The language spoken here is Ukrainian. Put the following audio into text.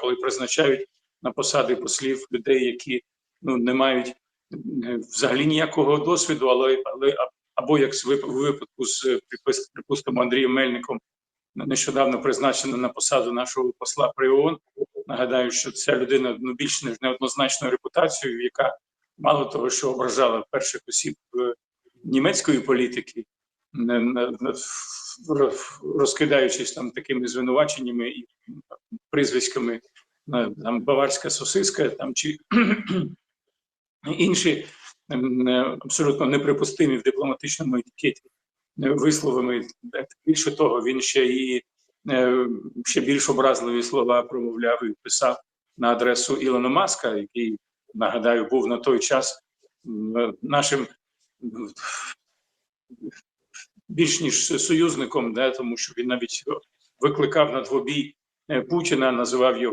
коли призначають на посади послів людей, які ну не мають е, взагалі ніякого досвіду, але але або як в випадку з е, припустимо Андрієм Мельником, нещодавно призначено на посаду нашого посла при ООН. Нагадаю, що ця людина ну більш ніж неоднозначною репутацією, яка мало того, що ображала перших осіб е, німецької політики, роз- розкидаючись там такими звинуваченнями і прізвиськами е, там баварська сосиска там чи інші ем, е, абсолютно неприпустимі в дипломатичному етикеті е, висловами. Більше того, він ще і ще більш образливі слова промовляв і писав на адресу Ілона Маска, який нагадаю був на той час нашим більш ніж союзником, да, тому що він навіть викликав на двобій Путіна, називав його.